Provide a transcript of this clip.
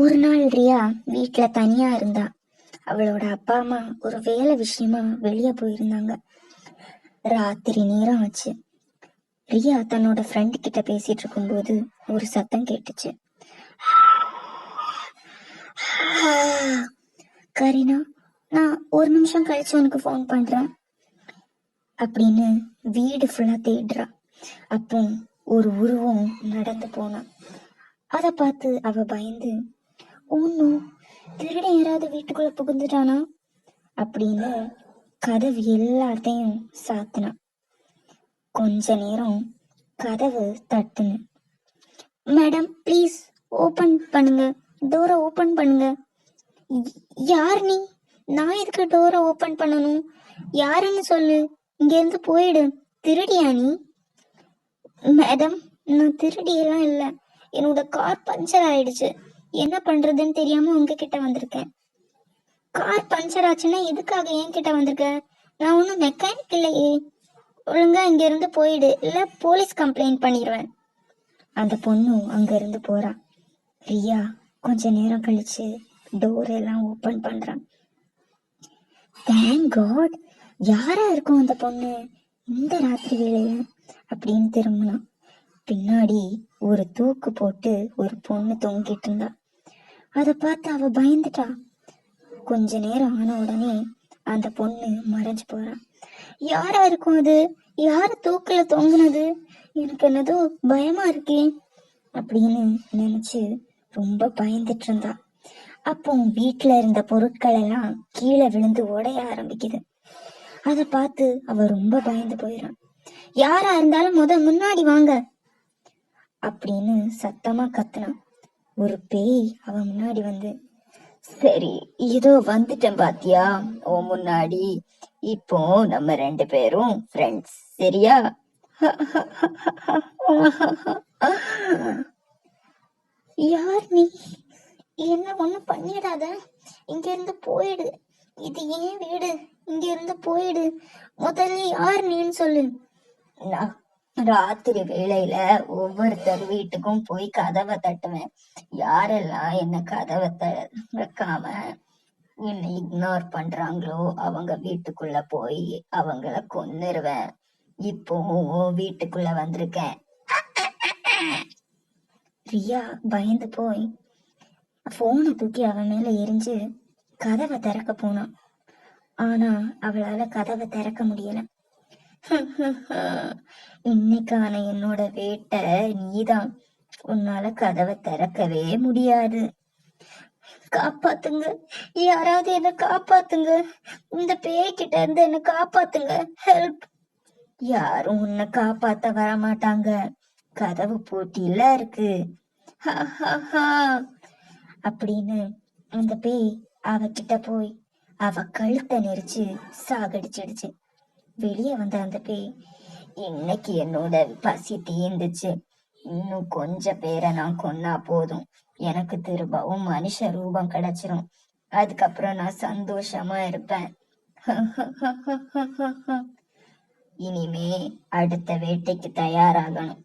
ஒரு நாள் ரியா வீட்டுல தனியா இருந்தா. அவளோட அப்பா அம்மா ஒரு வேலை விஷயமா வெளியே போயிருந்தாங்க. ராத்திரி நேரம் ஆச்சு. ரியா தன்னோட ஃப்ரெண்ட் கிட்ட பேசிட்டு இருக்கும்போது ஒரு சத்தம் கேட்டுச்சு. கரீனா நான் ஒரு நிமிஷம் கழிச்சு உனக்கு ஃபோன் பண்றேன். அப்படின்னு வீடு ஃபுல்லா தேடுறா. அப்போ ஒரு உருவம் நடந்து போனான் அதை பார்த்து அவ பயந்து ஒன்னும் திருடன் யாராவது வீட்டுக்குள்ள புகுந்துட்டானா? அப்படின்னு கதவு எல்லாத்தையும் சாத்தினான். கொஞ்ச நேரம் கதவு தட்டுன. மேடம் ப்ளீஸ் ஓபன் பண்ணுங்க. டோரை ஓபன் பண்ணுங்க. யார் நீ? நான் எதுக்கு டோரை ஓபன் பண்ணணும்? யாருன்னு சொல்லு. இங்க இருந்து போயிடு. திருடியா நீ? மேடம் நான் திருடியெல்லாம் இல்லை. என்னோட கார் பஞ்சர் ஆயிடுச்சு. என்ன பண்றதுன்னு தெரியாம உங்ககிட்ட வந்திருக்கேன். கார் பஞ்சர் ஆச்சுன்னா எதுக்காக ஏன் கிட்ட வந்திருக்க? நான் ஒன்றும் மெக்கானிக் இல்லையே. ஒழுங்கா இங்க இருந்து போயிடு. இல்ல போலீஸ் கம்ப்ளைண்ட் பண்ணிடுவேன் அந்த பொண்ணு அங்க இருந்து போறா. ரியா கொஞ்ச நேரம் கழிச்சு டோர் எல்லாம் ஓபன் பண்றான். தேங்க் காட் யாரா இருக்கும் அந்த பொண்ணு? இந்த ராத்திரி வேலையில அப்படின்னு திரும்பினான் பின்னாடி ஒரு தூக்கு போட்டு ஒரு பொண்ணு தொங்கிட்டு இருந்தா. அதை பார்த்து அவ பயந்துட்டா. கொஞ்ச நேரம் ஆன உடனே அந்த பொண்ணு மறைஞ்சு போறான் யாரா இருக்கும் அது? யாரு தூக்குல தொங்குனது? எனக்கு என்னதோ பயமா இருக்கே அப்படின்னு நினைச்சு ரொம்ப பயந்துட்டு இருந்தா. அப்போ வீட்டுல இருந்த பொருட்கள் எல்லாம் கீழே விழுந்து உடைய ஆரம்பிக்குது. அதை பார்த்து அவ ரொம்ப பயந்து போயிடான் யாரா இருந்தாலும் முத முன்னாடி வாங்க அப்படின்னு சத்தமா கத்துனான் ஒரு பேய் அவன் முன்னாடி வந்து சரி இதோ வந்துட்டேன் பாத்தியா? ஓ முன்னாடி. இப்போ நம்ம ரெண்டு பேரும் ஃப்ரெண்ட்ஸ் சரியா? யார் நீ? என்ன ஒண்ணும் பண்ணிடாத. இங்க இருந்து போயிடு. இது ஏன் வீடு. இங்க இருந்து போயிடு. முதல்ல யார் நீன்னு சொல்லு. நான் ராத்திரி வேளையில ஒவ்வொருத்தர் வீட்டுக்கும் போய் கதவை தட்டுவேன். யாரெல்லாம் என்ன கதவை திறக்காம என்னை இக்னோர் பண்றாங்களோ அவங்க வீட்டுக்குள்ள போய் அவங்கள கொன்னுருவேன். இப்போ வீட்டுக்குள்ள வந்திருக்கேன். ரியா பயந்து போய் போனை தூக்கி அவன் மேல எரிஞ்சு கதவை திறக்க போனான். ஆனா அவளால கதவை திறக்க முடியல. இன்னைக்கான என்னோட வேட்டை நீதான். உன்னால கதவை திறக்கவே முடியாது. காப்பாத்துங்க. யாராவது என்ன காப்பாத்துங்க. இந்த பேய்கிட்ட இருந்து என்ன காப்பாத்துங்க. ஹெல்ப் யாரும் உன்னை காப்பாத்த வர மாட்டாங்க கதவு போட்டியில இருக்கு. அப்படின்னு அந்த பேய் அவகிட்ட போய் அவ கழுத்தை நெரிச்சு சாகடிச்சிடுச்சு. வெளியே வந்த அந்த பேய் இன்னைக்கு என்னோட பசி தீர்ந்துச்சு இன்னும் கொஞ்ச பேரை நான் கொன்னா போதும். எனக்கு திரும்பவும் மனுஷ ரூபம் கிடைச்சிரும். அதுக்கப்புறம் நான் சந்தோஷமா இருப்பேன். இனிமே அடுத்த வேட்டைக்கு தயாராகணும்.